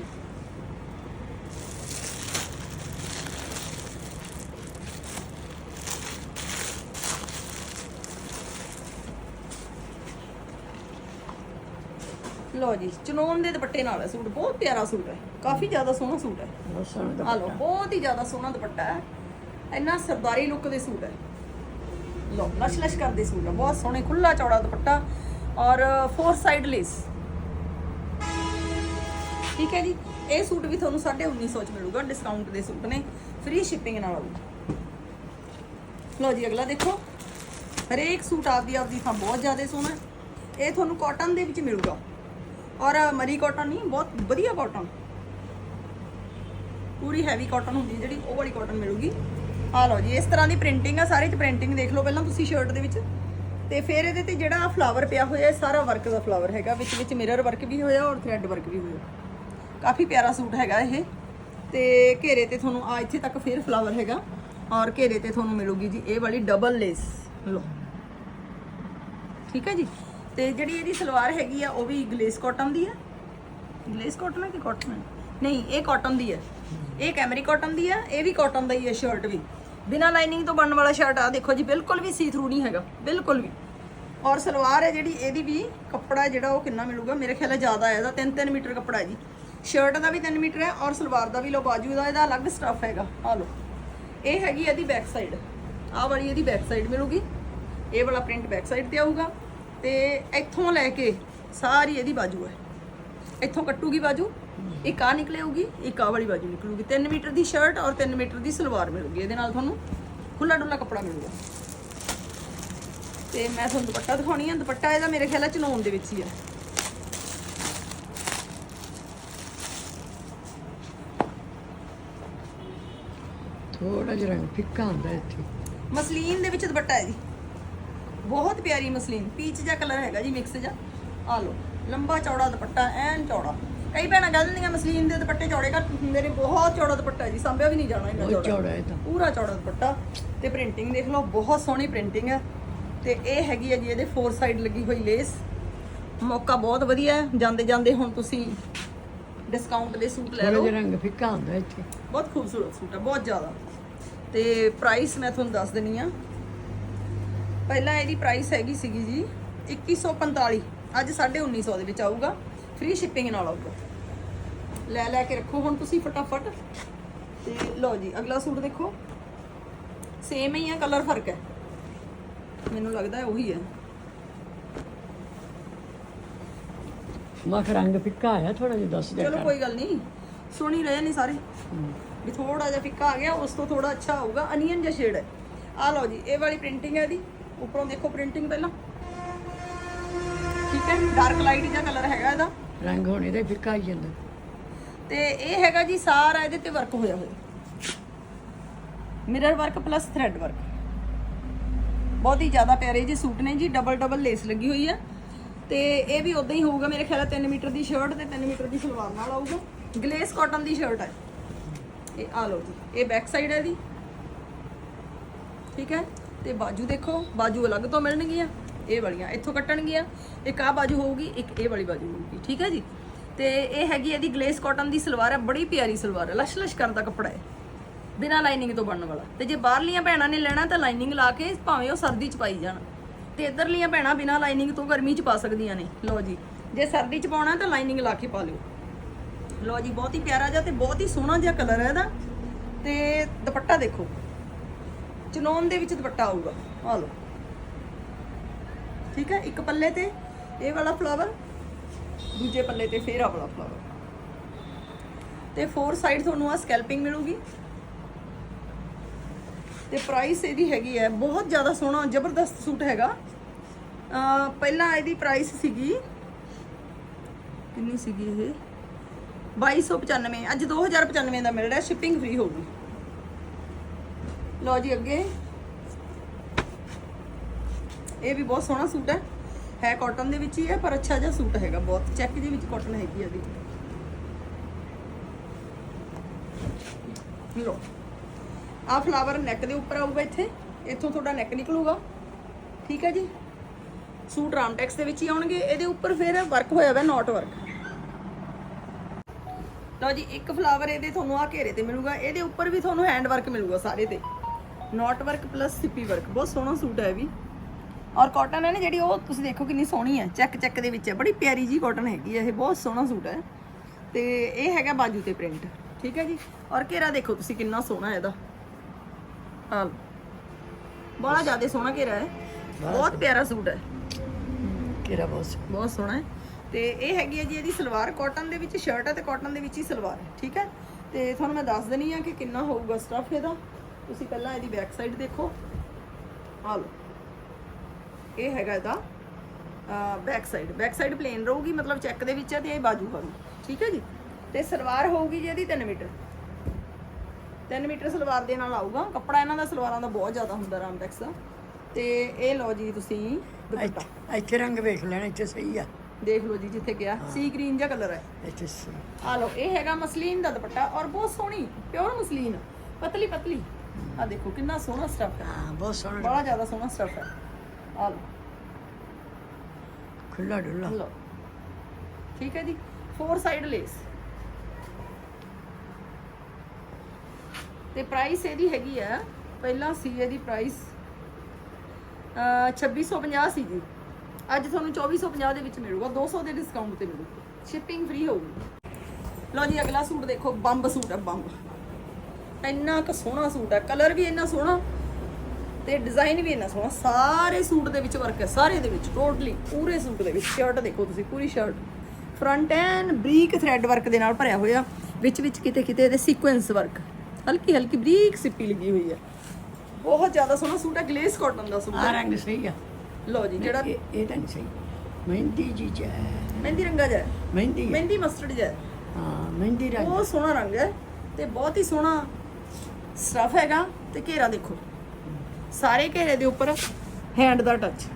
ਲੋ ਜੀ ਚਨੋਨ ਦੇ ਦੁਪੱਟੇ ਨਾਲ ਹੈ ਸੂਟ ਬਹੁਤ ਪਿਆਰਾ ਸੂਟ ਹੈ। ਕਾਫੀ ਜ਼ਿਆਦਾ ਸੋਹਣਾ ਸੂਟ ਹੈ। ਬਹੁਤ ਸੋਹਣਾ ਆ ਲੋ ਬਹੁਤ ਹੀ ਜ਼ਿਆਦਾ ਸੋਹਣਾ ਦੁਪੱਟਾ ਹੈ। ਇੰਨਾ ਸਰਦਾਰੀ ਲੁੱਕ ਦੇ ਸੂਟ ਹੈ। ਲੋ ਲਸ਼ ਲਸ਼ ਕਰਦੇ ਸੂਟ ਹੈ। ਬਹੁਤ ਸੋਹਣੇ ਖੁੱਲਾ ਚੌੜਾ ਦੁਪੱਟਾ ਔਰ ਫੋਰ ਸਾਈਡ ਲੇਸ ਠੀਕ ਹੈ ਜੀ? ਇਹ ਸੂਟ ਵੀ ਤੁਹਾਨੂੰ 1950 ਚ ਮਿਲੂਗਾ ਡਿਸਕਾਊਂਟ ਦੇ ਸੂਟ ਨੇ। ਫ੍ਰੀ ਸ਼ਿਪਿੰਗ ਨਾਲ ਆਊਗਾ। ਲੋ ਜੀ ਅਗਲਾ ਦੇਖੋ। ਹਰੇਕ ਸੂਟ ਆਪਦੀ ਆਪਦੀ ਥਾਂ ਬਹੁਤ ਜ਼ਿਆਦਾ ਸੋਹਣਾ ਇਹ ਤੁਹਾਨੂੰ ਕਾਟਨ ਦੇ ਵਿੱਚ ਮਿਲੂਗਾ। ਔਰ ਮਰੀ ਕਾਟਨ ਨਹੀਂ, ਬਹੁਤ ਵਧੀਆ ਕਾਟਨ ਪੂਰੀ ਹੈਵੀ ਕਾਟਨ ਹੁੰਦੀ ਜਿਹੜੀ, ਉਹ ਵਾਲੀ ਕਾਟਨ ਮਿਲੂਗੀ। ਆ ਲਓ ਜੀ, ਇਸ ਤਰ੍ਹਾਂ ਦੀ ਪ੍ਰਿੰਟਿੰਗ ਆ, ਸਾਰੇ ਚ ਪ੍ਰਿੰਟਿੰਗ ਦੇਖ ਲਓ ਪਹਿਲਾਂ ਤੁਸੀਂ ਸ਼ਰਟ ਦੇ ਵਿੱਚ। ਤੇ ਫਿਰ ਇਹਦੇ ਤੇ ਜਿਹੜਾ ਫਲਾਵਰ ਪਿਆ ਹੋਇਆ, ਇਹ ਸਾਰਾ ਵਰਕ ਦਾ ਫਲਾਵਰ ਹੈਗਾ, ਵਿੱਚ ਵਿੱਚ ਮਿਰਰ ਵਰਕ ਵੀ ਹੋਇਆ ਔਰ ਥ੍ਰੈਡ ਵਰਕ ਵੀ ਹੋਇਆ। ਕਾਫੀ ਪਿਆਰਾ ਸੂਟ ਹੈਗਾ ਇਹ। ਤੇ ਘੇਰੇ ਤੇ ਤੁਹਾਨੂੰ ਆ ਇੱਥੇ ਤੱਕ ਫਿਰ ਫਲਾਵਰ ਹੈਗਾ, ਔਰ ਘੇਰੇ ਤੇ ਤੁਹਾਨੂੰ ਮਿਲੂਗੀ ਜੀ, ਇਹ ਵਾਲੀ ਡਬਲ ਲੇਸ ਲਓ। ਠੀਕ ਹੈ ਜੀ? ਤੇ ਜਿਹੜੀ ਇਹਦੀ ਸਲਵਾਰ ਹੈਗੀ ਆ, ਉਹ ਵੀ ਗਲੇਸ ਕਾਟਨ ਦੀ ਹੈ ਗਲੇਸ ਕਾਟਨ ਹੈ ਕਿ ਕਾਟਨ ਹੈ ਨਹੀਂ, ਇਹ ਕਾਟਨ ਦੀ ਹੈ ਇਹ ਕੈਮਰੀ ਕਾਟਨ ਦੀ ਹੈ ਇਹ ਵੀ ਕਾਟਨ ਦਾ ਹੀ ਹੈ ਸ਼ਰਟ ਵੀ। ਬਿਨਾ ਲਾਈਨਿੰਗ ਤੋਂ ਬਣਨ ਵਾਲਾ ਸ਼ਰਟ ਆ, ਦੇਖੋ ਜੀ, ਬਿਲਕੁਲ ਵੀ ਸੀ ਥਰੂ ਨਹੀਂ ਹੈਗਾ, ਬਿਲਕੁਲ ਵੀ। ਔਰ ਸਲਵਾਰ ਹੈ ਜਿਹੜੀ, ਇਹਦੀ ਵੀ ਕੱਪੜਾ ਜਿਹੜਾ ਉਹ ਕਿੰਨਾ ਮਿਲੂਗਾ? ਮੇਰੇ ਖਿਆਲ ਹੈ ਜ਼ਿਆਦਾ ਹੈ, ਇਹਦਾ 3-3 ਮੀਟਰ ਕੱਪੜਾ ਹੈ ਜੀ। ਸ਼ਰਟ ਦਾ ਵੀ 3 ਮੀਟਰ ਹੈ ਔਰ ਸਲਵਾਰ ਦਾ ਵੀ ਲੋ ਬਾਜੂ ਦਾ, ਇਹਦਾ ਅਲੱਗ ਸਟਫ ਹੈਗਾ। ਆ ਲੋ ਇਹ ਹੈਗੀ ਇਹਦੀ ਬੈਕ ਸਾਈਡ ਆਹ ਵਾਲੀ ਇਹਦੀ ਬੈਕ ਸਾਈਡ ਮਿਲੂਗੀ। ਇਹ ਵਾਲਾ ਪ੍ਰਿੰਟ ਬੈਕ ਸਾਈਡ ਤੇ ਆਊਗਾ। ਤੇ ਇੱਥੋਂ ਲੈ ਕੇ ਸਾਰੀ ਇਹਦੀ ਬਾਜੂ ਹੈ। ਇੱਥੋਂ ਕੱਟੂਗੀ ਬਾਜੂ ਇੱਕ ਆ ਨਿਕਲੇਗੀ ਇੱਕ ਆ ਵਾਲੀ ਬਾਜੂ ਨਿਕਲੂਗੀ। 3 ਮੀਟਰ ਦੀ ਸ਼ਰਟ ਔਰ 3 ਮੀਟਰ ਦੀ ਸਲਵਾਰ ਮਿਲੂਗੀ। ਇਹਦੇ ਨਾਲ ਤੁਹਾਨੂੰ ਖੁੱਲਾ ਡੁੱਲਾ ਕੱਪੜਾ ਮਿਲੂਗਾ। ਤੇ ਮੈਂ ਤੁਹਾਨੂੰ ਦੁਪੱਟਾ ਦਿਖਾਉਣੀ ਆ। ਦੁਪੱਟਾ ਇਹਦਾ ਮੇਰੇ ਖਿਆਲ ਹੈ ਚਨੌਨ ਦੇ ਵਿੱਚ ਹੀ ਹੈ ਥੋੜਾ ਜਿਹਾ ਰੰਗ ਫਿੱਕਾ ਹੁੰਦਾ ਇੱਥੇ। ਮਸਲੀਨ ਦੇ ਵਿੱਚ ਦੁਪੱਟਾ ਹੈ ਜੀ। ਬਹੁਤ ਪਿਆਰੀ ਮਸਲੀਨ ਪੀਚ ਜਿਹਾ ਕਲਰ ਹੈਗਾ ਜੀ ਮਿਕਸ ਜਿਹਾ। ਆ ਲਓ ਲੰਬਾ ਚੌੜਾ ਦੁਪੱਟਾ ਐਨ ਚੌੜਾ। ਕਈ ਭੈਣਾਂ ਕਹਿ ਦਿੰਦੀਆਂ ਮਸਲੀਨ ਦੇ ਦੁਪੱਟੇ ਚੌੜੇ ਘੱਟ ਹੁੰਦੇ ਨੇ ਬਹੁਤ ਚੌੜਾ ਦੁਪੱਟਾ ਜੀ ਸਾਂਭਿਆ ਵੀ ਨਹੀਂ ਜਾਣਾ ਇੰਨਾ ਚੌੜਾ। ਚੌੜਾ ਹੈ ਤਾਂ। ਪੂਰਾ ਚੌੜਾ ਦੁਪੱਟਾ। ਤੇ ਪ੍ਰਿੰਟਿੰਗ ਦੇਖ ਲਓ ਬਹੁਤ ਸੋਹਣੀ ਪ੍ਰਿੰਟਿੰਗ ਹੈ। ਤੇ ਇਹ ਹੈਗੀ ਹੈ ਜੀ ਇਹਦੇ ਫੋਰ ਸਾਈਡ ਲੱਗੀ ਹੋਈ ਲੇਸ ਮੌਕਾ ਬਹੁਤ ਵਧੀਆ ਹੈ। ਜਾਂਦੇ ਜਾਂਦੇ ਹੁਣ ਤੁਸੀਂ ਡਿਸਕਾਊਂਟ ਦੇ ਸੂਟ ਲੈ ਲਓ। ਜਿਹਾ ਰੰਗ ਫਿੱਕਾ ਹੁੰਦਾ ਇੱਥੇ। ਬਹੁਤ ਖੂਬਸੂਰਤ ਸੂਟ ਹੈ ਬਹੁਤ ਜ਼ਿਆਦਾ। ਤੇ ਪ੍ਰਾਈਸ ਮੈਂ ਤੁਹਾਨੂੰ ਦੱਸ ਦਿੰਨੀ ਆ ਪਹਿਲਾਂ ਇਹਦੀ ਪ੍ਰਾਈਸ ਹੈਗੀ ਸੀਗੀ ਜੀ 2145 ਅੱਜ 1950 ਦੇ ਵਿੱਚ ਆਊਗਾ ਫ੍ਰੀ ਸ਼ਿਪਿੰਗ ਨਾਲ ਆਊਗਾ। ਲੈ ਲੈ ਕੇ ਰੱਖੋ ਹੁਣ ਤੁਸੀਂ ਫਟਾਫਟ। ਤੇ ਲਓ ਜੀ ਅਗਲਾ ਸੂਟ ਦੇਖੋ। ਸੇਮ ਹੀ ਆ ਕਲਰ ਫ਼ਰਕ ਹੈ। ਮੈਨੂੰ ਲੱਗਦਾ ਹੈ ਉਹੀ ਹੈ। ਮੱਖ ਰੰਗ ਫਿੱਕਾ ਆਇਆ ਥੋੜਾ ਜਿਹਾ ਦੱਸ ਦਿਆ ਚਲੋ ਕੋਈ ਗੱਲ ਨਹੀਂ ਸੁਣੀ ਰਹੇ ਨਹੀਂ ਸਾਰੇ। ਵੀ ਥੋੜਾ ਜਿਹਾ ਫਿੱਕਾ ਆ ਗਿਆ ਉਸ ਤੋਂ ਥੋੜਾ ਅੱਛਾ ਆਊਗਾ। ਅਨੀਅਨ ਜਿਹਾ ਸ਼ੇਡ ਹੈ। ਆ ਲਓ ਜੀ ਇਹ ਵਾਲੀ ਪ੍ਰਿੰਟਿੰਗ ਹੈ ਇਹਦੀ। ਉੱਪਰੋਂ ਦੇਖੋ ਪ੍ਰਿੰਟਿੰਗ ਪਹਿਲਾਂ। ਠੀਕ ਹੈ ਡਾਰਕ ਲਾਈਟ ਜਿਹਾ ਕਲਰ ਹੈਗਾ ਇਹਦਾ। ਰੰਗ ਹੋਣੇ ਦਾ ਹੀ ਫਿੱਕਾ ਆਈ ਜਾਂਦਾ। ਤੇ ਇਹ ਹੈਗਾ ਜੀ ਸਾਰਾ ਇਹਦੇ ਤੇ ਵਰਕ ਹੋਇਆ ਹੋਇਆ। Mirror work plus thread work ਬਹੁਤ ਹੀ ਜ਼ਿਆਦਾ ਪਿਆਰੇ ਜੀ ਸੂਟ ਨੇ ਜੀ ਡਬਲ ਡਬਲ ਲੇਸ ਲੱਗੀ ਹੋਈ ਹੈ ਤੇ ਇਹ ਵੀ ਉਦਾਂ ਹੀ ਹੋਊਗਾ ਮੇਰੇ ਖਿਆਲ 3 ਮੀਟਰ ਦੀ ਸ਼ਰਟ ਤੇ 3 ਮੀਟਰ ਦੀ ਸਲਵਾਰ ਨਾਲ ਆਊਗਾ। ਗਲੇਸ ਕਾਟਨ ਦੀ ਸ਼ਰਟ ਹੈ ਇਹ ਆ ਲਓ ਜੀ ਇਹ ਬੈਕ ਸਾਈਡ ਹੈ ਦੀ ਠੀਕ ਹੈ? ਤੇ ਬਾਜੂ ਦੇਖੋ, ਬਾਜੂ ਅਲੱਗ ਤੋਂ ਮਿਲਣਗੀਆਂ, ਇਹ ਵਾਲੀਆਂ ਇੱਥੋਂ ਕੱਟਣਗੀਆਂ। ਇੱਕ ਆ ਬਾਜੂ ਹੋਊਗੀ, ਇੱਕ ਇਹ ਵਾਲੀ ਬਾਜੂ ਹੋਊਗੀ, ਠੀਕ ਹੈ ਜੀ? ਤੇ ਇਹ ਹੈਗੀ ਇਹਦੀ ਗਲੇਸ ਕਾਟਨ ਦੀ ਸਲਵਾਰ ਹੈ, ਬੜੀ ਪਿਆਰੀ ਸਲਵਾਰ ਹੈ ਲਸ਼ ਲਸ਼ ਕਰਦਾ ਕੱਪੜਾ ਹੈ। ਬਿਨਾ ਲਾਈਨਿੰਗ ਤੋਂ ਬਣਨ ਵਾਲਾ। ਤੇ ਜੇ ਬਾਹਰਲੀਆਂ ਭੈਣਾਂ ਨੇ ਲੈਣਾ, ਤਾਂ ਲਾਈਨਿੰਗ ਲਾ ਕੇ ਭਾਵੇਂ ਉਹ ਸਰਦੀ 'ਚ ਪਾਈ ਜਾਣ। ਤੇ ਇਧਰਲੀਆਂ ਭੈਣਾਂ ਬਿਨਾ ਲਾਈਨਿੰਗ ਤੋਂ ਗਰਮੀ 'ਚ ਪਾ ਸਕਦੀਆਂ ਨੇ। ਲਓ ਜੀ, ਜੇ ਸਰਦੀ 'ਚ ਪਾਉਣਾ, ਤਾਂ ਲਾਈਨਿੰਗ ਲਾ ਕੇ ਪਾ ਲਿਓ। ਲਓ ਜੀ, ਬਹੁਤ ਹੀ ਪਿਆਰਾ ਜਿਹਾ ਤੇ ਬਹੁਤ ਹੀ ਸੋਹਣਾ ਜਿਹਾ ਕਲਰ ਹੈ ਇਹਦਾ। ਤੇ ਦੁਪੱਟਾ ਦੇਖੋ। ਚਨੋਨ ਦੇ ਵਿੱਚ ਦੁਪੱਟਾ ਆਊਗਾ। ਆ ਲਓ। ਠੀਕ ਹੈ? ਇੱਕ ਪੱਲੇ ਤੇ ਇਹ ਵਾਲਾ ਫਲਾਵਰ ਦੂਜੇ ਪੱਲੇ ਤੇ ਫੇਰ ਆ ਵਾਲਾ ਫਲਾਵਰ ਤੇ ਫੋਰ ਸਾਈਡ ਤੁਹਾਨੂੰ ਆ ਸਕੈਲਪਿੰਗ ਮਿਲੂਗੀ। ਤੇ ਪ੍ਰਾਈਸ ਇਹਦੀ ਹੈਗੀ ਹੈ, ਬਹੁਤ ਜ਼ਿਆਦਾ ਸੋਹਣਾ, ਜ਼ਬਰਦਸਤ ਸੂਟ ਹੈਗਾ। ਪਹਿਲਾਂ ਇਹਦੀ ਪ੍ਰਾਈਸ ਸੀਗੀ, ਕਿੰਨੀ ਸੀਗੀ ਇਹ? 2295 ਅੱਜ 2095 ਦਾ ਮਿਲ ਰਿਹਾ ਸ਼ਿਪਿੰਗ ਫ੍ਰੀ ਹੋਊਗੀ। ਲਓ ਜੀ ਅੱਗੇ। ਇਹ ਵੀ ਬਹੁਤ ਸੋਹਣਾ ਸੂਟ ਹੈ। ਹੈ ਕਾਟਨ ਦੇ ਵਿੱਚ ਹੀ ਹੈ, ਪਰ ਅੱਛਾ ਜਿਹਾ ਸੂਟ ਹੈਗਾ ਬਹੁਤ। ਚੈੱਕ ਦੇ ਵਿੱਚ ਕਾਟਨ ਹੈਗੀ ਆ ਇਹਦੀ ਲੋ ਆ ਫਲਾਵਰ ਨੈਕ ਦੇ ਉੱਪਰ ਆਊਗਾ ਇੱਥੇ। ਇੱਥੋਂ ਤੁਹਾਡਾ ਨੈਕ ਨਿਕਲੂਗਾ। ਠੀਕ ਹੈ ਜੀ? ਸੂਟ ਰਾਮਟੈਕਸ ਦੇ ਵਿੱਚ ਹੀ ਆਉਣਗੇ। ਇਹਦੇ ਉੱਪਰ ਫਿਰ ਵਰਕ ਹੋਇਆ ਹੋਇਆ ਨੋਟ ਵਰਕ ਲਓ ਜੀ, ਇੱਕ ਫਲਾਵਰ ਇਹਦੇ ਤੁਹਾਨੂੰ ਆ ਘੇਰੇ ਤੇ ਮਿਲੂਗਾ। ਇਹਦੇ ਉੱਪਰ ਵੀ ਤੁਹਾਨੂੰ ਹੈਂਡ ਵਰਕ ਮਿਲੂਗਾ ਸਾਰੇ ਤੇ। ਨੋਟ ਵਰਕ ਪਲੱਸ ਸਿੱਪੀ ਵਰਕ ਬਹੁਤ ਸੋਹਣਾ ਸੂਟ ਹੈ ਇਹ ਵੀ। ਔਰ ਕਾਟਨ ਹੈ ਨਾ ਜਿਹੜੀ ਉਹ ਤੁਸੀਂ ਦੇਖੋ ਕਿੰਨੀ ਸੋਹਣੀ ਹੈ ਚੈੱਕ ਚੈੱਕ ਦੇ ਵਿੱਚ ਹੈ ਬੜੀ ਪਿਆਰੀ ਜੀ ਕਾਟਨ ਹੈਗੀ ਹੈ ਇਹ ਬਹੁਤ ਸੋਹਣਾ ਸੂਟ ਹੈ। ਤੇ ਇਹ ਹੈਗਾ ਬਾਜੂ ਤੇ ਪ੍ਰਿੰਟ ਠੀਕ ਹੈ ਜੀ? ਔਰ ਘੇਰਾ ਦੇਖੋ ਤੁਸੀਂ ਕਿੰਨਾ ਸੋਹਣਾ ਹੈ ਇਹਦਾ। ਆ। ਬੜਾ ਜ਼ਿਆਦਾ ਸੋਹਣਾ ਘੇਰਾ ਹੈ ਬਹੁਤ ਪਿਆਰਾ ਸੂਟ ਹੈ। ਕਿਹੜਾ ਬਹੁਤ ਬਹੁਤ ਸੋਹਣਾ ਹੈ। ਤੇ ਇਹ ਹੈਗੀ ਹੈ ਜੀ ਇਹਦੀ ਸਲਵਾਰ ਕਾਟਨ ਦੇ ਵਿੱਚ ਸ਼ਰਟ ਹੈ ਤੇ ਕਾਟਨ ਦੇ ਵਿੱਚ ਹੀ ਸਲਵਾਰ ਹੈ ਠੀਕ ਹੈ? ਤੇ ਤੁਹਾਨੂੰ ਮੈਂ ਦੱਸ ਦਣੀ ਆ ਕਿ ਕਿੰਨਾ ਹੋਊਗਾ ਸਟਫ ਇਹਦਾ। ਤੁਸੀਂ ਪਹਿਲਾਂ ਇਹਦੀ ਬੈਕ ਸਾਈਡ ਦੇਖੋ। ਆ ਲਓ। ਇਹ ਹੈਗਾ ਇਹਦਾ back side back side plain ਰਹੂਗੀ ਮਤਲਬ ਚੈੱਕ ਦੇ ਵਿੱਚ ਹੈ ਤੇ ਇਹ ਬਾਜੂ ਹੋਊਗੀ ਠੀਕ ਹੈ ਜੀ? ਤੇ ਸਲਵਾਰ ਹੋਊਗੀ ਜੀ ਇਹਦੀ 3 ਮੀਟਰ। 3 ਮੀਟਰ ਸਲਵਾਰ ਦੇ ਨਾਲ ਆਊਗਾ। ਕੱਪੜਾ ਇਹਨਾਂ ਦਾ ਸਲਵਾਰਾਂ ਦਾ ਬਹੁਤ ਜ਼ਿਆਦਾ ਹੁੰਦਾ ਰਾਮਟੈਕਸ ਦਾ। ਤੇ ਇਹ ਲਓ ਜੀ ਤੁਸੀਂ ਦੁਪੱਟਾ। ਇੱਥੇ ਰੰਗ ਵੇਖ ਲੈਣਾ ਇੱਥੇ ਸਹੀ ਆ। ਦੇਖ ਲਓ ਜੀ ਜਿੱਥੇ ਗਿਆ ਸੀ ਗ੍ਰੀਨ ਜਿਹਾ ਕਲਰ ਹੈ ਇੱਥੇ ਆ ਲਓ ਇਹ ਹੈਗਾ ਮਸਲੀਨ ਦਾ ਦੁਪੱਟਾ ਔਰ ਬਹੁਤ ਸੋਹਣੀ ਪਿਓਰ ਮਸਲੀਨ। ਪਤਲੀ ਪਤਲੀ। ਆ ਦੇਖੋ ਕਿੰਨਾ ਸੋਹਣਾ ਸਟਫ ਹੈ। ਹਾਂ ਬਹੁਤ ਸੋਹਣਾ। ਬੜਾ ਜ਼ਿਆਦਾ ਸੋਹਣਾ ਸਟਫ ਹੈ। ਆ ਲਓ। ਖੁੱਲਾ ਡੁੱਲਾ ਲਓ। ਠੀਕ ਹੈ ਜੀ। ਫੋਰ ਸਾਈਡ ਲੇਸ ਤੇ ਪ੍ਰਾਈਸ ਇਹਦੀ ਹੈਗੀ ਆ ਪਹਿਲਾਂ ਸੀ ਇਹਦੀ ਪ੍ਰਾਈਸ 2650 ਸੀ ਜੀ। ਅੱਜ ਤੁਹਾਨੂੰ 2450 ਦੇ ਵਿੱਚ ਮਿਲੂਗਾ। 200 ਦੇ ਡਿਸਕਾਊਂਟ ਤੇ ਮਿਲੂ ਸ਼ਿਪਿੰਗ ਫ੍ਰੀ ਹੋਊਗੀ। ਲਓ ਜੀ ਅਗਲਾ ਸੂਟ ਦੇਖੋ। ਬੰਬ ਸੂਟ ਹੈ ਬੰਬ। ਇੰਨਾ ਕੁ ਸੋਹਣਾ ਸੂਟ ਹੈ ਕਲਰ ਵੀ ਇੰਨਾ ਸੋਹਣਾ ਤੇ ਡਿਜ਼ਾਈਨ ਵੀ ਇੰਨਾ ਸੋਹਣਾ। ਸਾਰੇ ਸੂਟ ਦੇ ਵਿੱਚ ਵਰਕ ਹੈ ਸਾਰੇ ਦੇ ਵਿੱਚ ਟੋਟਲੀ ਪੂਰੇ ਸੂਟ ਦੇ ਵਿੱਚ। ਸ਼ਰਟ ਦੇਖੋ ਤੁਸੀਂ ਪੂਰੀ ਸ਼ਰਟ ਫਰੰਟ ਐਨ ਬਰੀਕ ਥ੍ਰੈਡ ਵਰਕ ਦੇ ਨਾਲ ਭਰਿਆ ਹੋਇਆ ਵਿੱਚ ਵਿੱਚ ਕਿਤੇ ਕਿਤੇ ਇਹਦੇ ਸੀਕੁਐਂਸ ਵਰਕ ਹਲਕੀ ਹਲਕੀ ਬਰੀਕ ਸਿੱਪੀ ਲੱਗੀ ਹੋਈ ਹੈ। ਬਹੁਤ ਜ਼ਿਆਦਾ ਸੋਹਣਾ ਸੂਟ ਹੈ ਗਲੇਸ ਕਾਟਨ ਦਾ ਸੂਟ ਆ ਹੈ ਰੰਗ ਸਹੀ ਆ। ਲਓ ਜੀ ਜਿਹੜਾ ਇਹ ਤਾਂ ਨਹੀਂ ਸਹੀ। ਮਹਿੰਦੀ ਜੀ ਜੈ। ਮਹਿੰਦੀ ਰੰਗਾ ਹੈ। ਮਹਿੰਦੀ। ਮਹਿੰਦੀ ਮਸਟਰਡ ਹੈ। ਹਾਂ ਮਹਿੰਦੀ ਰੰਗ। ਬਹੁਤ ਸੋਹਣਾ ਰੰਗ ਹੈ ਤੇ ਬਹੁਤ ਹੀ ਸੋਹਣਾ ਸਟਫ ਹੈਗਾ ਤੇ ਘੇਰਾ ਦੇਖੋ। ਸਾਰੇ ਘੇਰੇ ਦੇ ਉੱਪਰ ਹੈਂਡ ਦਾ ਟੱਚ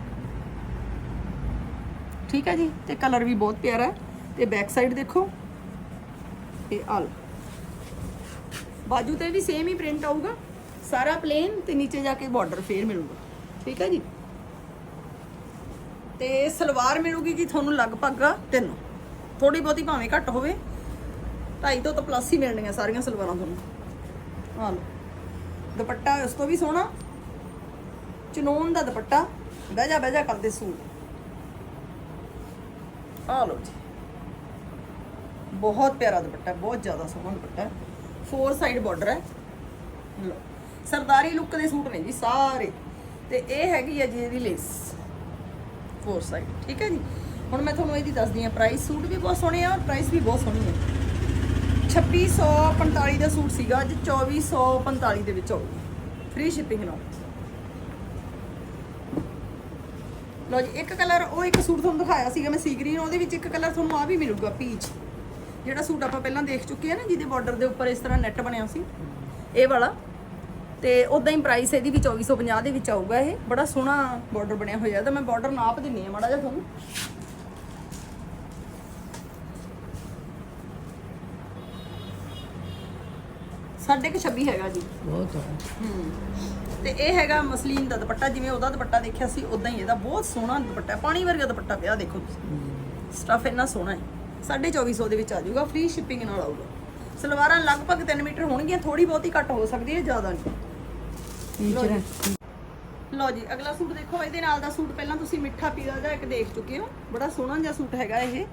ਠੀਕ ਹੈ ਜੀ? ਤੇ ਕਲਰ ਵੀ ਬਹੁਤ ਪਿਆਰਾ ਹੈ। ਤੇ ਬੈਕ ਸਾਈਡ ਦੇਖੋ। ਇਹ ਆਲ ਬਾਜੂ ਤੇ ਵੀ ਸੇਮ ਹੀ ਪ੍ਰਿੰਟ ਆਊਗਾ। ਸਾਰਾ ਪਲੇਨ ਤੇ ਨੀਚੇ ਜਾ ਕੇ ਬਾਰਡਰ ਫੇਰ ਮਿਲੂਗਾ। ਠੀਕ ਹੈ ਜੀ? ਤੇ ਸਲਵਾਰ ਮਿਲੂਗੀ ਜੀ ਤੁਹਾਨੂੰ ਲਗਭਗ ਤਿੰਨ। ਥੋੜੀ ਬਹੁਤੀ ਭਾਵੇਂ ਘੱਟ ਹੋਵੇ। ਢਾਈ ਤੋਂ ਤਾਂ ਪਲੱਸ ਹੀ ਮਿਲਣੀਆਂ ਸਾਰੀਆਂ ਸਲਵਾਰਾਂ ਤੁਹਾਨੂੰ। ਹਾਂ। ਲਓ ਦੁਪੱਟਾ ਉਸ ਤੋਂ ਵੀ ਸੋਹਣਾ। ਚਨੋਨ ਦਾ ਦੁਪੱਟਾ। ਬਹਿ ਜਾ ਬਹਿ ਜਾ ਕਰਦੇ ਸੂਟ। ਆ ਲਓ ਜੀ। ਬਹੁਤ ਪਿਆਰਾ ਦੁਪੱਟਾ, ਬਹੁਤ ਜ਼ਿਆਦਾ ਸੋਹਣਾ ਦੁਪੱਟਾ। ਫੋਰ ਸਾਈਡ ਬਾਰਡਰ ਹੈ। ਲਓ। ਸਰਦਾਰੀ ਲੁੱਕ ਦੇ ਸੂਟ ਨੇ ਜੀ ਸਾਰੇ। ਤੇ ਇਹ ਹੈਗੀ ਹੈ ਜੀ ਇਹਦੀ ਲੇਸ ਫੋਰ ਸਾਈਡ ਠੀਕ ਹੈ ਜੀ? ਹੁਣ ਮੈਂ ਤੁਹਾਨੂੰ ਇਹਦੀ ਦੱਸਦੀ ਹਾਂ ਪ੍ਰਾਈਸ ਸੂਟ ਵੀ ਬਹੁਤ ਸੋਹਣੇ ਆ ਔਰ ਪ੍ਰਾਈਸ ਵੀ ਬਹੁਤ ਸੋਹਣੀ ਹੈ। 2645 ਦਾ ਸੂਟ ਸੀਗਾ, ਅੱਜ 2445 ਦੇ ਵਿੱਚ ਆਊਗਾ। ਫ੍ਰੀ ਸ਼ਿਪਿੰਗ ਨਾਲ ਲੋ ਜੀ, ਇੱਕ ਕਲਰ ਉਹ ਇੱਕ ਸੂਟ ਤੁਹਾਨੂੰ ਦਿਖਾਇਆ ਸੀਗਾ ਮੈਂ ਸੀ ਗ੍ਰੀਨ ਉਹਦੇ ਵਿੱਚ ਇੱਕ ਕਲਰ ਤੁਹਾਨੂੰ ਆ ਵੀ ਮਿਲੂਗਾ ਪੀਚ ਜਿਹੜਾ ਸੂਟ ਆਪਾਂ ਪਹਿਲਾਂ ਦੇਖ ਚੁੱਕੇ ਆ ਨਾ, ਜਿਹਦੇ ਬਾਰਡਰ ਦੇ ਉੱਪਰ ਇਸ ਤਰ੍ਹਾਂ ਨੈਟ ਬਣਿਆ ਸੀ। ਇਹ ਵਾਲਾ। ਤੇ ਉਦਾਂ ਹੀ ਪ੍ਰਾਈਸ ਇਹਦੀ ਵੀ 2450 ਦੇ ਵਿੱਚ ਆਊਗਾ ਇਹ। ਬੜਾ ਸੋਹਣਾ ਬਾਰਡਰ ਬਣਿਆ ਹੋਇਆ ਤਾਂ ਮੈਂ ਬਾਰਡਰ ਨਾਪ ਦਿੰਨੀ ਆ ਮਾੜਾ ਜਿਹਾ ਤੁਹਾਨੂੰ। ਸਾਢੇ ਕੁ 26 ਹੈਗਾ ਜੀ। ਬਹੁਤ ਆ। ਹਮ। ਤੇ ਇਹ ਹੈਗਾ ਮਸਲੀਨ ਦਾ ਦੁਪੱਟਾ ਜਿਵੇਂ ਉਹਦਾ ਦੁਪੱਟਾ ਦੇਖਿਆ ਸੀ ਉਦਾਂ ਹੀ ਇਹਦਾ ਬਹੁਤ ਸੋਹਣਾ ਦੁਪੱਟਾ ਹੈ। ਪਾਣੀ ਵਰਗਾ ਦੁਪੱਟਾ ਪਿਆ ਦੇਖੋ ਤੁਸੀਂ। ਸਟਫ ਇੰਨਾ ਸੋਹਣਾ ਹੈ। 2450 ਦੇ ਵਿੱਚ ਆ ਜਾਊਗਾ ਫ੍ਰੀ ਸ਼ਿਪਿੰਗ ਨਾਲ ਆਊਗਾ। ਸਲਵਾਰਾਂ ਲਗਭਗ 3 ਮੀਟਰ ਹੋਣਗੀਆਂ ਥੋੜੀ ਬਹੁਤੀ ਘੱਟ ਹੋ ਸਕਦੀ ਹੈ ਜ਼ਿਆਦਾ ਨਹੀਂ। ਲਓ ਜੀ। ਅਗਲਾ ਸੂਟ ਦੇਖੋ ਇਹਦੇ ਨਾਲ ਦਾ ਸੂਟ ਪਹਿਲਾਂ ਤੁਸੀਂ ਮਿੱਠਾ ਪੀਲਾ ਜਿਹਾ ਇੱਕ ਦੇਖ ਚੁੱਕੇ ਹੋ। ਬੜਾ ਸੋਹਣਾ ਜਿਹਾ ਸੂਟ ਹੈਗਾ ਇਹ।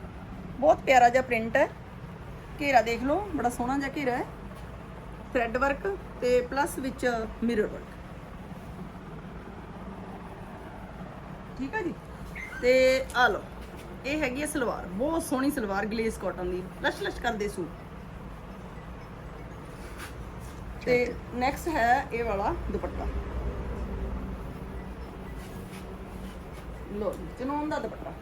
ਬਹੁਤ ਪਿਆਰਾ ਜਿਹਾ ਪ੍ਰਿੰਟ ਹੈ। ਘੇਰਾ ਦੇਖ ਲਓ ਬੜਾ ਸੋਹਣਾ ਜਿਹਾ ਘੇਰਾ ਹੈ। ਥ੍ਰੈਡ ਵਰਕ ਤੇ ਪਲੱਸ ਵਿੱਚ ਮਿਰਰ ਵਰਕ ਠੀਕ ਹੈ ਜੀ? ਤੇ ਆ ਲਓ ਇਹ ਹੈਗੀ ਹੈ ਸਲਵਾਰ ਬਹੁਤ ਸੋਹਣੀ ਸਲਵਾਰ ਗਲੇਸ ਕਾਟਨ ਦੀ ਲਸ਼ ਲਸ਼ ਕਰਦੇ ਸੂਟ। ਤੇ ਨੈਕਸਟ ਹੈ। ਇਹ ਵਾਲਾ ਦੁਪੱਟਾ। ਲੋ ਚਨੋਨ ਦਾ ਦੁਪੱਟਾ।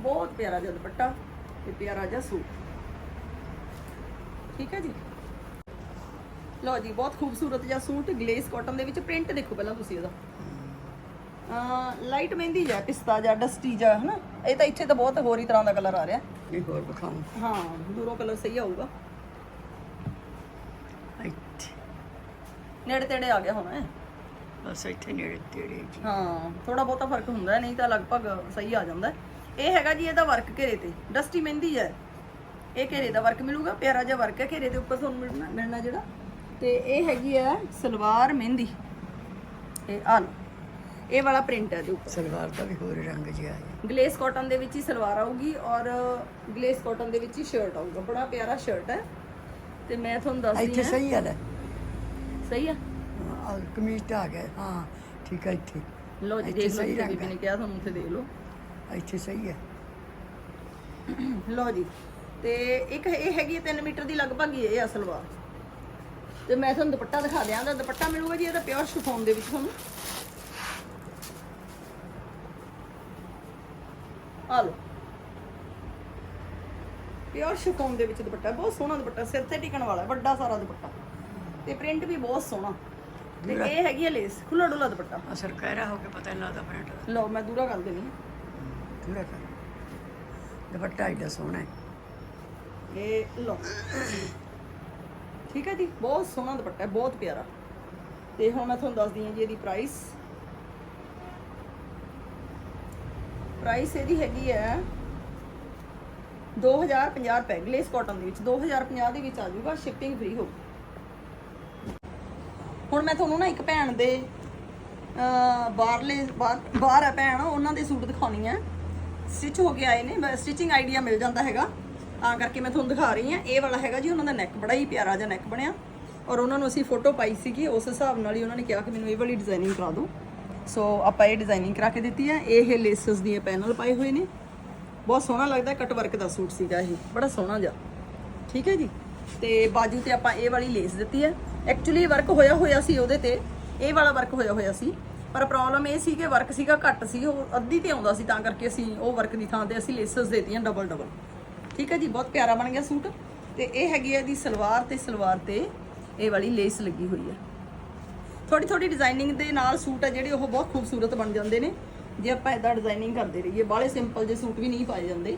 ਬਹੁਤ ਪਿਆਰਾ ਜਿਹਾ ਦੁਪੱਟਾ ਤੇ ਪਿਆਰਾ ਜਿਹਾ ਸੂਟ। ਠੀਕ ਹੈ ਜੀ? ਲਓ ਜੀ ਬਹੁਤ ਖੂਬਸੂਰਤ ਜਿਹਾ ਸੂਟ ਗਲੇਸ ਕਾਟਨ ਦੇ ਵਿੱਚ ਪ੍ਰਿੰਟ ਦੇਖੋ ਪਹਿਲਾਂ ਤੁਸੀਂ ਇਹਦਾ। ਅ ਲਾਈਟ ਮਹਿੰਦੀ ਜਿਹਾ ਪਿਸਤਾ ਜਿਹਾ ਡਸਟੀ ਜਿਹਾ ਹਨਾ? ਇਹ ਤਾਂ ਇੱਥੇ ਤਾਂ ਬਹੁਤ ਹੋਰ ਹੀ ਤਰ੍ਹਾਂ ਦਾ ਕਲਰ ਆ ਰਿਹਾ। ਇਹ ਹੋਰ ਵਿਖਾਉਂ ਹਾਂ ਦੂਰੋਂ ਕਲਰ ਸਹੀ ਆਊਗਾ। ਇੱਥੇ। ਨੇੜੇ ਤੇੜੇ ਆ ਗਿਆ ਹੁਣ। ਬਸ ਇੱਥੇ ਨੇੜੇ ਤੇੜੇ ਜੀ। ਹਾਂ ਥੋੜਾ ਬਹੁਤਾ ਫ਼ਰਕ ਹੁੰਦਾ ਨਹੀਂ ਤਾਂ ਲਗਭਗ ਸਹੀ ਆ ਜਾਂਦਾ। ਇਹ ਹੈਗਾ ਜੀ ਇਹਦਾ ਵਰਕ ਘੇਰੇ ਤੇ। ਡਸਟੀ ਮਹਿੰਦੀ ਹੈ। ਇਹ ਘੇਰੇ ਦਾ ਵਰਕ ਮਿਲੂਗਾ ਪਿਆਰਾ ਜਿਹਾ ਵਰਕ ਹੈ ਘੇਰੇ ਦੇ ਉੱਪਰ ਤੁਹਾਨੂੰ ਮਿਲਣਾ ਜਿਹੜਾ। ਤੇ ਇਹ ਹੈਗੀ ਹੈ ਸਲਵਾਰ ਮਹਿੰਦੀ ਇਹ ਆ ਲਓ ਇਹ ਵਾਲਾ ਪ੍ਰਿੰਟ ਹੈ ਇਹਦੇ ਉੱਪਰ। ਸਲਵਾਰ ਦਾ ਵੀ ਹੋਰ ਰੰਗ ਜਿਹਾ ਹੈ ਗਲੇਸ ਕਾਟਨ ਦੇ ਵਿੱਚ ਹੀ ਸਲਵਾਰ ਆਊਗੀ ਔਰ ਗਲੇਸ ਕਾਟਨ ਦੇ ਵਿੱਚ ਹੀ ਸ਼ਰਟ ਆਊਗਾ। ਬੜਾ ਪਿਆਰਾ ਸ਼ਰਟ ਹੈ ਤੇ ਮੈਂ ਤੁਹਾਨੂੰ ਦੱਸਦੀ ਇੱਥੇ ਹਾਂ। ਸਹੀ ਹਾਲ ਹੈ ਸਹੀ ਆ? ਆ ਕਮੀਜ਼ ਤਾਂ ਆ ਗਿਆ। ਹਾਂ ਠੀਕ ਹੈ ਇੱਥੇ। ਲਓ ਜੀ ਇੱਥੇ ਦੇਖ ਲਓ ਸਹੀ ਰੰਗ ਬੀਬੀ ਨੇ ਕਿਹਾ ਤੁਹਾਨੂੰ ਉੱਥੇ ਦੇਖ ਲਓ। ਇੱਥੇ ਸਹੀ ਹੈ ਲਓ ਜੀ। ਤੇ ਇੱਕ ਇਹ ਹੈਗੀ 3 ਮੀਟਰ ਦੀ ਲਗਭਗ ਹੀ ਇਹ ਆ ਸਲਵਾਰ। ਤੇ ਮੈਂ ਤੁਹਾਨੂੰ ਦੁਪੱਟਾ ਦਿਖਾ ਦਿਆਂ ਦਾ ਦੁਪੱਟਾ ਮਿਲੂਗਾ ਜੀ ਇਹਦਾ ਪਿਓਰ ਸ਼ਿਫੋਨ ਦੇ ਵਿੱਚ ਤੁਹਾਨੂੰ। ਆ ਲਓ। ਪਿਓਰ ਸ਼ਿਫੋਨ ਦੇ ਵਿੱਚ ਦੁਪੱਟਾ ਬਹੁਤ ਸੋਹਣਾ ਦੁਪੱਟਾ ਸਿਰ ਤੇ ਟਿਕਣ ਵਾਲਾ ਵੱਡਾ ਸਾਰਾ ਦੁਪੱਟਾ। ਤੇ ਪ੍ਰਿੰਟ ਵੀ ਬਹੁਤ ਸੋਹਣਾ। ਤੇ ਇਹ ਹੈਗੀ ਹੈ ਲੇਸ ਖੁੱਲਾ ਡੁੱਲਾ ਦੁਪੱਟਾ। ਅਸਰ ਕਹਿਰਾ ਹੋ ਕੇ ਪਤਾ ਨਹੀਂ ਲੱਗਦਾ ਪ੍ਰਿੰਟ ਦਾ। ਲਓ ਮੈਂ ਦੂਰਾ ਕਰ ਦੇਣੀ ਥੋੜਾ ਕਰ। ਦੁਪੱਟਾ ਏਡਾ ਸੋਹਣਾ ਹੈ। ਇਹ ਲਓ। ਠੀਕ ਹੈ ਜੀ? ਬਹੁਤ ਸੋਹਣਾ ਦੁਪੱਟਾ ਬਹੁਤ ਪਿਆਰਾ। ਤੇ ਹੁਣ ਮੈਂ ਤੁਹਾਨੂੰ ਦੱਸਦੀ ਹਾਂ ਜੀ ਇਹਦੀ ਪ੍ਰਾਈਸ ਪ੍ਰਾਈਸ ਇਹਦੀ ਹੈਗੀ ਹੈ 2050 ਰੁਪਏ ਗਲੇਸ ਕਾਟਨ ਦੇ ਵਿੱਚ। 2050 ਦੇ ਵਿੱਚ ਆ ਜਾਊਗਾ ਸ਼ਿਪਿੰਗ ਫ੍ਰੀ ਹੋ ਹੁਣ ਮੈਂ ਤੁਹਾਨੂੰ ਨਾ ਇੱਕ ਭੈਣ ਦੇ ਬਾਹਰਲੇ, ਬਾਹਰ ਬਾਹਰ ਆ ਭੈਣ, ਉਹਨਾਂ ਦੇ ਸੂਟ ਦਿਖਾਉਣੀ ਆ ਸਟਿਚ ਹੋ ਕੇ ਆਏ ਨੇ ਸਟਿਚਿੰਗ ਆਈਡੀਆ ਮਿਲ ਜਾਂਦਾ ਹੈਗਾ। ਤਾਂ ਕਰਕੇ ਮੈਂ ਤੁਹਾਨੂੰ ਦਿਖਾ ਰਹੀ ਹਾਂ। ਇਹ ਵਾਲਾ ਹੈਗਾ ਜੀ, ਉਹਨਾਂ ਦਾ ਨੈਕ ਬੜਾ ਹੀ ਪਿਆਰਾ ਜਿਹਾ ਨੈਕ ਬਣਿਆ। ਔਰ ਉਹਨਾਂ ਨੂੰ ਅਸੀਂ ਫੋਟੋ ਪਾਈ ਸੀਗੀ, ਉਸ ਹਿਸਾਬ ਨਾਲ ਹੀ ਉਹਨਾਂ ਨੇ ਕਿਹਾ ਕਿ ਮੈਨੂੰ ਇਹ ਵਾਲੀ ਡਿਜ਼ਾਈਨਿੰਗ ਕਰਾ ਦਿਓ। ਸੋ ਆਪਾਂ ਇਹ ਡਿਜ਼ਾਈਨਿੰਗ ਕਰਾ ਕੇ ਦਿੱਤੀ ਹੈ ਇਹ ਲੇਸਸ ਦੀਆਂ ਪੈਨਲ ਪਾਏ ਹੋਏ ਨੇ। ਬਹੁਤ ਸੋਹਣਾ ਲੱਗਦਾ ਕਟ ਵਰਕ ਦਾ ਸੂਟ ਸੀਗਾ ਇਹ। ਬੜਾ ਸੋਹਣਾ ਜਿਹਾ। ਠੀਕ ਹੈ ਜੀ? ਤੇ ਬਾਜੂ ਤੇ ਆਪਾਂ ਇਹ ਵਾਲੀ ਲੇਸ ਦਿੱਤੀ ਹੈ ਐਕਚੁਅਲੀ ਵਰਕ ਹੋਇਆ ਹੋਇਆ ਸੀ ਉਹਦੇ ਤੇ। ਇਹ ਵਾਲਾ ਵਰਕ ਹੋਇਆ ਹੋਇਆ ਸੀ। ਪਰ ਪ੍ਰੋਬਲਮ ਇਹ ਸੀ ਕਿ ਵਰਕ ਸੀਗਾ ਘੱਟ ਸੀ, ਉਹ ਅੱਧੀ ਤੇ ਆਉਂਦਾ ਸੀ। ਤਾਂ ਕਰਕੇ ਅਸੀਂ ਉਹ ਵਰਕ ਦੀ ਥਾਂ ਤੇ ਅਸੀਂ ਲੇਸਸ ਦੇਤੀਆਂ ਡਬਲ ਡਬਲ ਠੀਕ ਹੈ ਜੀ, ਬਹੁਤ ਪਿਆਰਾ ਬਣ ਗਿਆ ਸੂਟ। ਤੇ ਇਹ ਹੈਗੀ ਹੈ ਦੀ ਸਲਵਾਰ ਤੇ ਸਲਵਾਰ ਤੇ ਇਹ ਵਾਲੀ ਲੇਸ ਲੱਗੀ ਹੋਈ ਹੈ। ਥੋੜੀ ਥੋੜੀ ਡਿਜ਼ਾਈਨਿੰਗ ਦੇ ਨਾਲ ਸੂਟ ਆ ਜਿਹੜੇ, ਉਹ ਬਹੁਤ ਖੂਬਸੂਰਤ ਬਣ ਜਾਂਦੇ ਨੇ। ਜੇ ਆਪਾਂ ਇਦਾਂ ਡਿਜ਼ਾਈਨਿੰਗ ਕਰਦੇ ਰਹੀਏ, ਬਾਹਲੇ ਸਿੰਪਲ ਜਿਹੇ ਸੂਟ ਵੀ ਨਹੀਂ ਪਾਏ ਜਾਂਦੇ।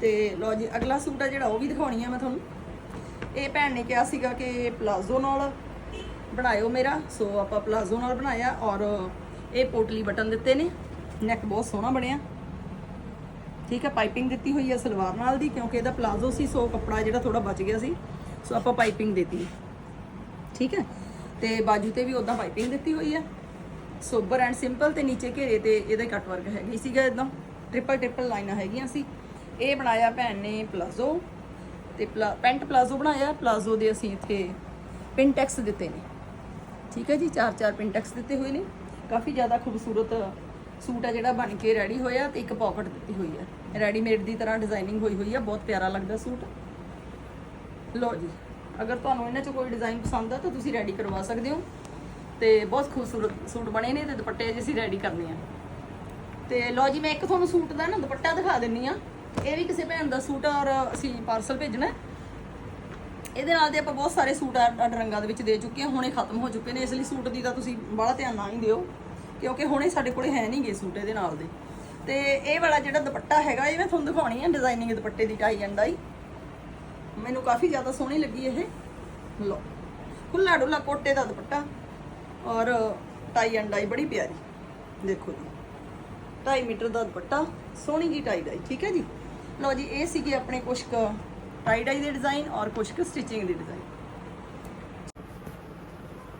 ਤੇ ਲਓ ਜੀ, ਅਗਲਾ ਸੂਟ ਆ ਜਿਹੜਾ, ਉਹ ਵੀ ਦਿਖਾਉਣੀ ਆ ਮੈਂ ਤੁਹਾਨੂੰ। ਇਹ ਭੈਣ ਨੇ ਕਿਹਾ ਸੀਗਾ ਕਿ ਪਲਾਜ਼ੋ ਨਾਲ ਬਣਾਇਓ ਮੇਰਾ। ਸੋ ਆਪਾਂ ਪਲਾਜ਼ੋ ਨਾਲ ਬਣਾਇਆ ਔਰ ਇਹ ਪੋਟਲੀ ਬਟਨ ਦਿੱਤੇ ਨੇ। ਨੈਕ ਬਹੁਤ ਸੋਹਣਾ ਬਣਿਆ। ਠੀਕ ਹੈ ਪਾਈਪਿੰਗ ਦਿੱਤੀ ਹੋਈ ਹੈ ਸਲਵਾਰ ਨਾਲ ਦੀ, ਕਿਉਂਕਿ ਇਹਦਾ ਪਲਾਜ਼ੋ ਸੀ, ਸੋ ਕੱਪੜਾ ਜਿਹੜਾ ਥੋੜਾ ਬਚ ਗਿਆ ਸੀ। ਸੋ ਆਪਾਂ ਪਾਈਪਿੰਗ ਦਿੱਤੀ। ਠੀਕ ਹੈ, ਤੇ ਬਾਜੂ ਤੇ ਵੀ ਉਦਾਂ ਪਾਈਪਿੰਗ ਦਿੱਤੀ ਹੋਈ ਹੈ। ਸੋਬਰ ਐਂਡ ਸਿੰਪਲ ਤੇ ਨੀਚੇ ਘੇਰੇ ਤੇ ਇਹਦਾ ਕੱਟ ਵਰਕ ਹੈਗੀ ਸੀਗਾ ਇਦਾਂ। ਟ੍ਰਿਪਲ ਟ੍ਰਿਪਲ ਲਾਈਨਾਂ ਹੈਗੀਆਂ ਸੀ। ਇਹ ਬਣਾਇਆ ਭੈਣ ਨੇ ਪਲਾਜ਼ੋ ਤੇ ਪਲਾ- ਪੈਂਟ ਪਲਾਜ਼ੋ ਬਣਾਇਆ। ਪਲਾਜ਼ੋ ਦੇ ਅਸੀਂ ਇੱਥੇ ਪਿੰਟੈਕਸ ਦਿੱਤੇ ਨੇ। ਠੀਕ ਹੈ ਜੀ, ਚਾਰ ਚਾਰ ਪਿੰਟੈਕਸ ਦਿੱਤੇ ਹੋਏ ਨੇ। ਕਾਫੀ ਜ਼ਿਆਦਾ ਖੂਬਸੂਰਤ ਸੂਟ ਹੈ ਜਿਹੜਾ ਬਣ ਕੇ ਰੈਡੀ ਹੋਇਆ ਤੇ ਇੱਕ ਪਾਕਟ ਦਿੱਤੀ ਹੋਈ ਹੈ ਰੈਡੀਮੇਡ ਦੀ ਤਰ੍ਹਾਂ ਡਿਜ਼ਾਈਨਿੰਗ ਹੋਈ ਹੋਈ ਹੈ ਬਹੁਤ ਪਿਆਰਾ ਲੱਗਦਾ ਸੂਟ। ਲਓ ਜੀ, ਅਗਰ ਤੁਹਾਨੂੰ ਇਹਨਾਂ ਚੋਂ ਕੋਈ ਡਿਜ਼ਾਈਨ ਪਸੰਦ ਆ ਤਾਂ ਤੁਸੀਂ ਰੈਡੀ ਕਰਵਾ ਸਕਦੇ ਹੋ। ਤੇ ਬਹੁਤ ਖੂਬਸੂਰਤ ਸੂਟ ਬਣੇ ਨੇ ਤੇ ਦੁਪੱਟੇ ਅੱਜ ਅਸੀਂ ਰੈਡੀ ਕਰਨੇ ਆ। ਤੇ ਲਓ ਜੀ, ਮੈਂ ਇੱਕ ਤੁਹਾਨੂੰ ਸੂਟ ਦਾ ਨਾ ਦੁਪੱਟਾ ਦਿਖਾ ਦਿੰਨੀ ਆ। ਇਹ ਵੀ ਕਿਸੇ ਭੈਣ ਦਾ ਸੂਟ ਆ ਔਰ ਅਸੀਂ ਪਾਰਸਲ ਭੇਜਣਾ ਇਹਦੇ ਨਾਲ ਦੇ ਆਪਾਂ ਬਹੁਤ ਸਾਰੇ ਸੂਟ ਆ ਅੱਡ ਰੰਗਾਂ ਦੇ ਵਿੱਚ ਦੇ ਚੁੱਕੇ ਹਾਂ ਹੁਣੇ ਖਤਮ ਹੋ ਚੁੱਕੇ ਨੇ। ਇਸ ਲਈ ਸੂਟ ਦੀ ਤਾਂ ਤੁਸੀਂ ਬੜਾ ਧਿਆਨ ਨਾ ਹੀ ਦਿਓ। ਕਿਉਂਕਿ ਹੁਣੇ ਸਾਡੇ ਕੋਲੇ ਹੈ ਨਹੀਂਗੇ ਸੂਟ ਇਹਦੇ ਨਾਲ ਦੇ। ਤੇ ਇਹ ਵਾਲਾ ਜਿਹੜਾ ਦੁਪੱਟਾ ਹੈਗਾ, ਇਹ ਮੈਂ ਤੁਹਾਨੂੰ ਦਿਖਾਉਣੀ ਹੈ ਡਿਜ਼ਾਈਨਿੰਗ ਦੁਪੱਟੇ ਦੀ ਟਾਈ ਐਂਡ ਡਾਈ ਮੈਨੂੰ ਕਾਫੀ ਜ਼ਿਆਦਾ ਸੋਹਣੀ ਲੱਗੀ ਇਹ। ਲੋ ਖੁੱਲਾ ਡੁੱਲਾ ਕੋਟੇ ਦਾ ਦੁਪੱਟਾ ਔਰ ਟਾਈ ਐਂਡ ਡਾਈ ਬੜੀ ਪਿਆਰੀ। ਦੇਖੋ ਜੀ 2.5 ਮੀਟਰ ਦਾ ਦੁਪੱਟਾ, ਸੋਹਣੀ ਜੀ ਟਾਈ ਡਾਈ ਠੀਕ ਹੈ ਜੀ? ਲਓ ਜੀ, ਇਹ ਸੀਗੇ ਆਪਣੇ ਕੁਛ ਕੁ ਟਾਈ ਡਾਈ ਦੇ ਡਿਜ਼ਾਈਨ ਔਰ ਕੁਛ ਕੁ ਸਟਿਚਿੰਗ ਦੇ ਡਿਜ਼ਾਈਨ